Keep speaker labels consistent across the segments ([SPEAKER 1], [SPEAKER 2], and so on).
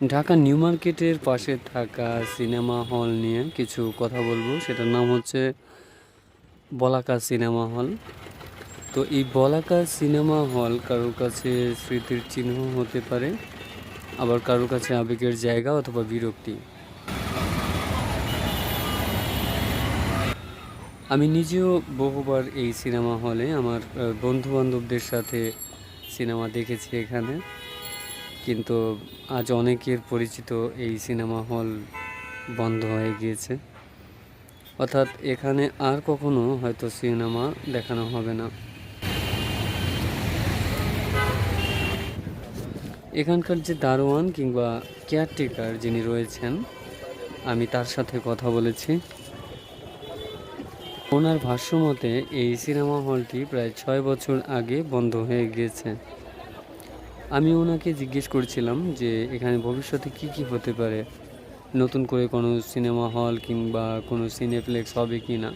[SPEAKER 1] Dhaka new মার্কেটের পাশে থাকা সিনেমা হল নিয়ে কিছু কথা বলব। সেটার নাম হচ্ছে বলাকা সিনেমা হল। তো এই বলাকা সিনেমা হল কারোর কাছে স্মৃতির চিহ্ন হতে পারে, আবার কারোর কাছে আবেগের জায়গা অথবা বিরক্তি। আমি নিজেও বহুবার এই সিনেমা হলে আমার বন্ধু বান্ধবদের সাথে সিনেমা দেখেছি এখানে। কিন্তু আজ অনেকের পরিচিত এই সিনেমা হল বন্ধ হয়ে গিয়েছে। অর্থাৎ এখানে আর কখনো হয়তো সিনেমা দেখানো হবে না। এখানকার যে দারোয়ান কিংবা কেয়ারটেকার যিনি রয়েছেন, আমি তার সাথে কথা বলেছি। ওনার ভাষ্য মতে এই সিনেমা হলটি প্রায় ছয় বছর আগে বন্ধ হয়ে গিয়েছে। আমি ওনাকে জিজ্ঞেস করছিলাম যে এখানে ভবিষ্যতে কি কি হতে পারে, নতুন করে কোনো সিনেমা হল কিংবা কোনো সিনেপ্লেক্স হবে কি না।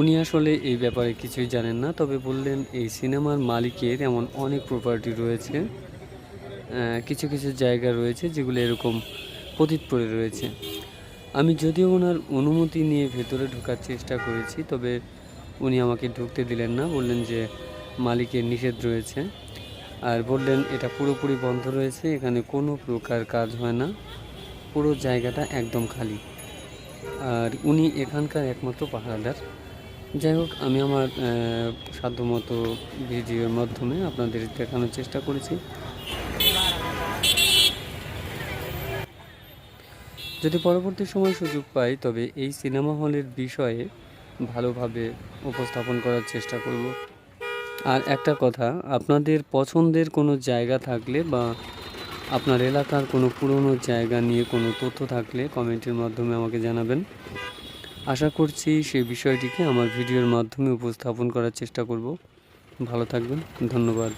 [SPEAKER 1] উনি আসলে এই ব্যাপারে কিছুই জানেন না, তবে বললেন এই সিনেমার মালিকের এমন অনেক প্রপার্টি রয়েছে কিছু কিছু জায়গা রয়েছে যেগুলো এরকম পতিত পড়ে রয়েছে। আমি যদিও ওনার অনুমতি নিয়ে ভেতরে ঢোকার চেষ্টা করেছি, তবে উনি আমাকে ঢুকতে দিলেন না, বললেন যে মালিকের নিষেধ রয়েছে। আর বললেন, এটা পুরোপুরি বন্ধ রয়েছে, এখানে কোনো প্রকার কাজ হয় না। পুরো জায়গাটা একদম খালি। আর উনি এখানকার একমাত্র পাহারাদার। যাই হোক, আমি আমার সাধ্যমতো ভিডিওর মাধ্যমে আপনাদের দেখানোর চেষ্টা করেছি। যদি পরবর্তী সময় সুযোগ পাই, তবে এই সিনেমা হলের বিষয়ে ভালোভাবে উপস্থাপন করার চেষ্টা করব। আর একটা কথা, আপনাদের পছন্দের কোনো জায়গা থাকলে বা আপনার এলাকার কোনো পুরনো জায়গা নিয়ে কোনো তথ্য থাকলে কমেন্টের মাধ্যমে আমাকে জানাবেন। আশা করছি সেই বিষয়টিকে আমার ভিডিওর মাধ্যমে উপস্থাপন করার চেষ্টা করব। ভালো থাকবেন, ধন্যবাদ।